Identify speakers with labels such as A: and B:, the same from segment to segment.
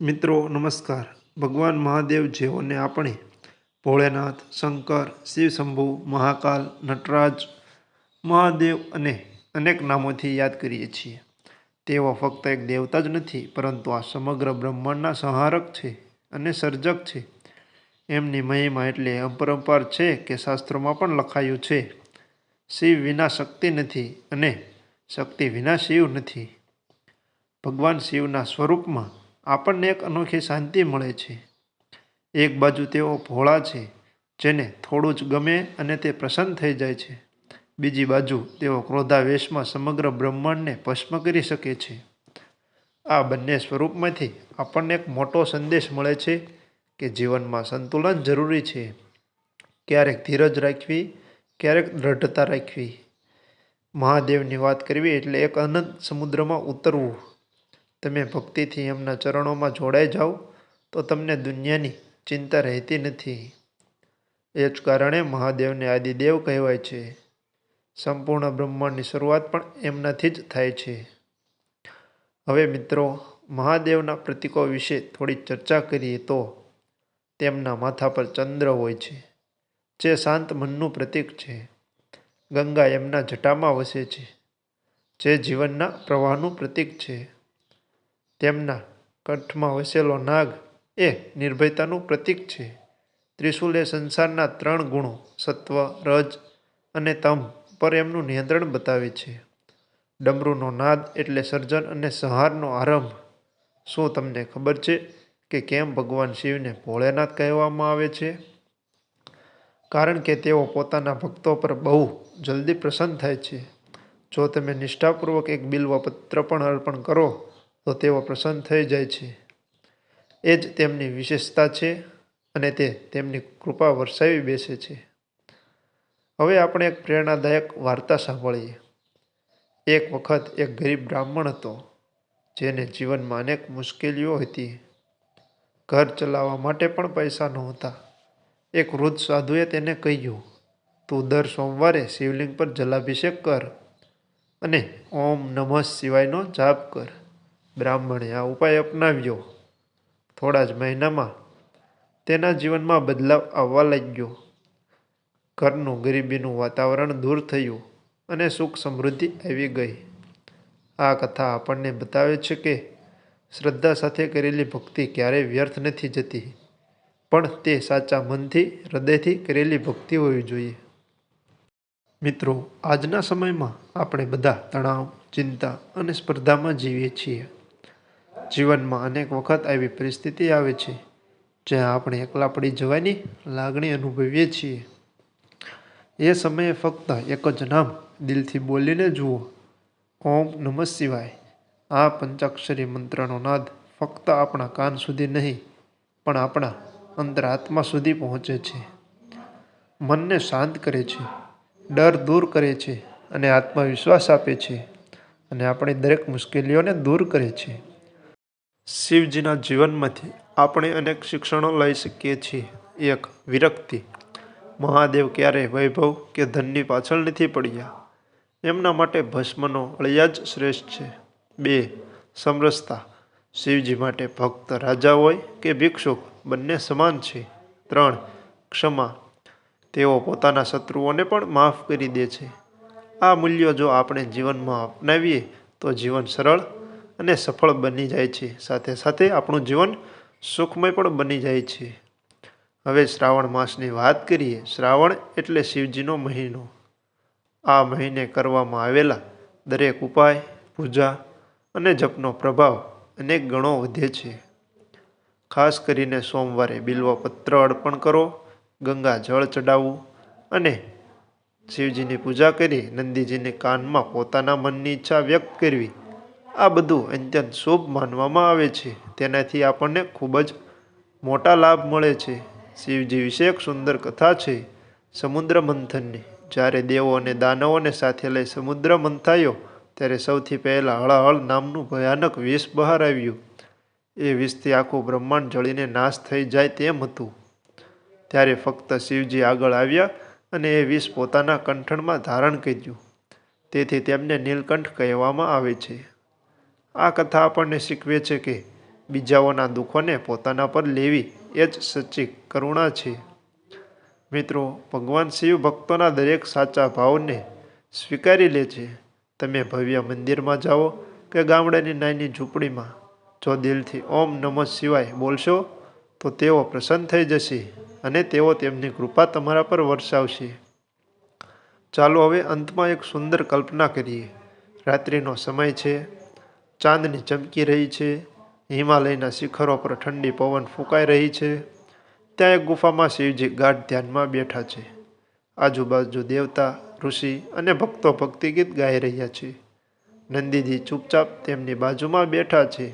A: મિત્રો, નમસ્કાર. ભગવાન મહાદેવ જેઓને આપણે ભોળેનાથ, શંકર, શિવશંભુ, મહાકાલ, નટરાજ, મહાદેવ અને અનેક નામોથી યાદ કરીએ છીએ. તેઓ ફક્ત એક દેવતા જ નથી, પરંતુ આ સમગ્ર બ્રહ્માંડના સંહારક છે અને સર્જક છે. એમની મહિમા એટલે અપરંપાર છે કે શાસ્ત્રોમાં પણ લખાયું છે, શિવ વિના શક્તિ નથી અને શક્તિ વિના શિવ નથી. ભગવાન શિવના સ્વરૂપમાં આપણને એક અનોખી શાંતિ મળે છે. એક બાજુ તેઓ ભોળા છે, જેને થોડું જ ગમે અને તે પ્રસન્ન થઈ જાય છે. બીજી બાજુ તેઓ ક્રોધાવેશમાં સમગ્ર બ્રહ્માંડને ભસ્મ કરી શકે છે. આ બંને સ્વરૂપમાંથી આપણને એક મોટો સંદેશ મળે છે કે જીવનમાં સંતુલન જરૂરી છે. ક્યારેક ધીરજ રાખવી, ક્યારેક દ્રઢતા રાખવી. મહાદેવની વાત કરવી એટલે એક અનંત સમુદ્રમાં ઉતરવું. તમે ભક્તિથી એમના ચરણોમાં જોડાઈ જાઓ, તો તમને દુનિયાની ચિંતા રહેતી નથી. એ જ કારણે મહાદેવને આદિદેવ કહેવાય છે. સંપૂર્ણ બ્રહ્માંડની શરૂઆત પણ એમનાથી જ થાય છે. હવે મિત્રો, મહાદેવના પ્રતીકો વિશે થોડી ચર્ચા કરીએ તો તેમના માથા પર ચંદ્ર હોય છે, જે શાંત મનનું પ્રતીક છે. ગંગા એમના જટામાં વસે છે, જે જીવનના પ્રવાહનું પ્રતીક છે. તેમના કંઠમાં વસેલો નાગ એ નિર્ભયતાનું પ્રતીક છે. ત્રિશુલ એ સંસારના ત્રણ ગુણો, સત્વ, રજ અને તમ પર એમનું નિયંત્રણ બતાવે છે. ડમરૂનો નાદ એટલે સર્જન અને સંહારનો આરંભ. શું તમને ખબર છે કે કેમ ભગવાન શિવને ભોળેનાથ કહેવામાં આવે છે? કારણ કે તેઓ પોતાના ભક્તો પર બહુ જલ્દી પ્રસન્ન થાય છે. જો તમે નિષ્ઠાપૂર્વક એક બિલ્વ પત્ર પણ અર્પણ કરો તો તેઓ પ્રસન્ન થઈ જાય છે. એ જ તેમની વિશેષતા છે અને તે તેમની કૃપા વરસાવી બેસે છે. હવે આપણે એક પ્રેરણાદાયક વાર્તા સાંભળીએ. એક વખત એક ગરીબ બ્રાહ્મણ હતો, જેને જીવનમાં અનેક મુશ્કેલીઓ હતી. ઘર ચલાવવા માટે પણ પૈસા નહોતા. એક વૃદ્ધ સાધુએ તેને કહ્યું, તું દર સોમવારે શિવલિંગ પર જલાભિષેક કર અને ઓમ નમઃ શિવાયનો જાપ કર. બ્રાહ્મણે આ ઉપાય અપનાવ્યો. થોડા જ મહિનામાં તેના જીવનમાં બદલાવ આવવા લાગ્યો. ઘરનું ગરીબીનું વાતાવરણ દૂર થયું અને સુખ સમૃદ્ધિ આવી ગઈ. આ કથા આપણને બતાવે છે કે શ્રદ્ધા સાથે કરેલી ભક્તિ ક્યારેય વ્યર્થ નથી જતી, પણ તે સાચા મનથી, હૃદયથી કરેલી ભક્તિ હોવી જોઈએ. મિત્રો, આજના સમયમાં આપણે બધા તણાવ, ચિંતા અને સ્પર્ધામાં જીવીએ છીએ. જીવનમાં અનેક વખત આવી પરિસ્થિતિ આવે છે, જ્યાં આપણે એકલા પડી જવાની લાગણી અનુભવીએ છીએ. એ સમયે ફક્ત એક જ નામ દિલથી બોલીને જુઓ. ઓમ નમઃ શિવાય. આ પંચાક્ષરી મંત્રનો નાદ ફક્ત આપણા કાન સુધી નહીં, પણ આપણા અંતરાત્મા સુધી પહોંચે છે. મનને શાંત કરે છે, ડર દૂર કરે છે અને આત્મવિશ્વાસ આપે છે અને આપણી દરેક મુશ્કેલીઓને દૂર કરે છે. શિવજીના જીવનમાંથી આપણે અનેક શિક્ષણો લઈ શકીએ છીએ. એક, વિરક્તિ. મહાદેવ ક્યારેય વૈભવ કે ધનની પાછળ નથી પડ્યા? એમના માટે ભસ્મનો અળિયા જ શ્રેષ્ઠ છે. બે, સમરસતા. શિવજી માટે ભક્ત રાજા હોય કે ભિક્ષુક, બંને સમાન છે. ત્રણ, ક્ષમા. તેઓ પોતાના શત્રુઓને પણ માફ કરી દે છે. આ મૂલ્યો જો આપણે જીવનમાં અપનાવીએ, તો જીવન સરળ અને સફળ બની જાય છે. સાથે સાથે આપણું જીવન સુખમય પણ બની જાય છે. હવે શ્રાવણ માસની વાત કરીએ. શ્રાવણ એટલે શિવજીનો મહિનો. આ મહિને કરવામાં આવેલા દરેક ઉપાય, પૂજા અને જપનો પ્રભાવ અનેક ગણો વધે છે. ખાસ કરીને સોમવારે બિલ્વ પત્ર અર્પણ કરો, ગંગા જળ ચડાવવું અને શિવજીની પૂજા કરી નંદીજીને કાનમાં પોતાના મનની ઈચ્છા વ્યક્ત કરવી. આ બધું અત્યંત શુભ માનવામાં આવે છે. તેનાથી આપણને ખૂબ જ મોટા લાભ મળે છે. શિવજી વિશે એક સુંદર કથા છે. સમુદ્ર મંથનની, જ્યારે દેવો અને દાનવોને સાથે લઈ સમુદ્ર મંથાયો, ત્યારે સૌથી પહેલાં હળાહળ નામનું ભયાનક વિષ બહાર આવ્યું. એ વિષથી આખું બ્રહ્માંડ જળીને નાશ થઈ જાય તેમ હતું. ત્યારે ફક્ત શિવજી આગળ આવ્યા અને એ વિષ પોતાના કંઠણમાં ધારણ કર્યું. તેથી તેમને નીલકંઠ કહેવામાં આવે છે. આ કથા આપણને શીખવે છે કે બીજાઓના દુઃખોને પોતાના પર લેવી એ જ સચ્ચી કરુણા છે. મિત્રો, ભગવાન શિવ ભક્તોના દરેક સાચા ભાવને સ્વીકારી લે છે. તમે ભવ્ય મંદિરમાં જાઓ કે ગામડાની નાની ઝૂંપડીમાં, જો દિલથી ઓમ નમઃ શિવાય બોલશો, તો તેઓ પ્રસન્ન થઈ જશે અને તેઓ તેમની કૃપા તમારા પર વરસાવશે. ચાલો હવે અંતમાં એક સુંદર કલ્પના કરીએ. રાત્રિનો સમય છે. ચાંદની ચમકી રહી છે. હિમાલયના શિખરો પર ઠંડી પવન ફૂંકાઈ રહી છે. ત્યાં એક ગુફામાં શિવજી ગાઢ ધ્યાનમાં બેઠા છે. આજુબાજુ દેવતા, ઋષિ અને ભક્તો ભક્તિ ગીત ગાઈ રહ્યા છે. નંદીજી ચૂપચાપ તેમની બાજુમાં બેઠા છે.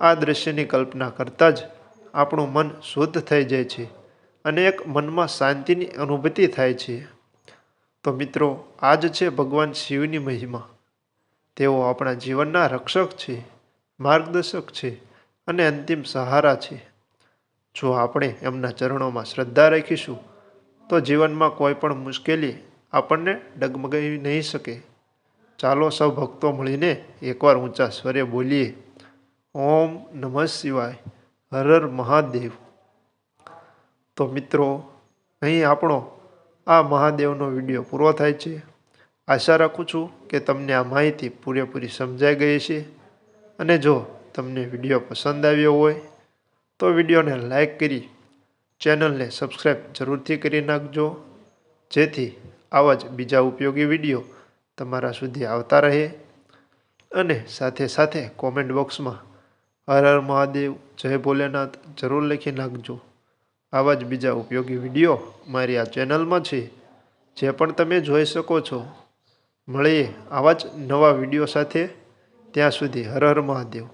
A: આ દૃશ્યની કલ્પના કરતાં જ આપણું મન શુદ્ધ થઈ જાય છે અને એક મનમાં શાંતિની અનુભૂતિ થાય છે. તો મિત્રો આ જ છે ભગવાન શિવની મહિમા. તેઓ આપણા જીવનના રક્ષક છે, માર્ગદર્શક છે અને અંતિમ સહારા છે. જો આપણે એમના ચરણોમાં શ્રદ્ધા રાખીશું, તો જીવનમાં કોઈ પણ મુશ્કેલી આપણને ડગમગાવી નહીં શકે. ચાલો સૌ ભક્તો મળીને એકવાર ઊંચા સ્વરે બોલીએ. ઓમ નમઃ શિવાય, હર હર મહાદેવ. તો મિત્રો, અહીં આપણો આ મહાદેવનો વીડિયો પૂરો થાય છે. આશા રાખું છું કે તમને આ માહિતી પૂરેપૂરી સમજાઈ ગઈ છે અને જો તમને વીડિયો પસંદ આવ્યો હોય, તો વિડીયોને લાઈક કરી ચેનલને સબસ્ક્રાઈબ જરૂરથી કરી નાખજો. જેથી આવા જ બીજા ઉપયોગી વીડિયો તમારા સુધી આવતા રહે. અને સાથે સાથે કોમેન્ટ બોક્સમાં હર હર મહાદેવ, જય ભોલેનાથ જરૂર લખી નાખજો. આવા જ બીજા ઉપયોગી વીડિયો મારી આ ચેનલમાં છે. જે પણ તમે જોઈ શકો છો મળીએ આવા જ નવા વીડિયો સાથે ત્યાં સુધી હર હર મહાદેવ.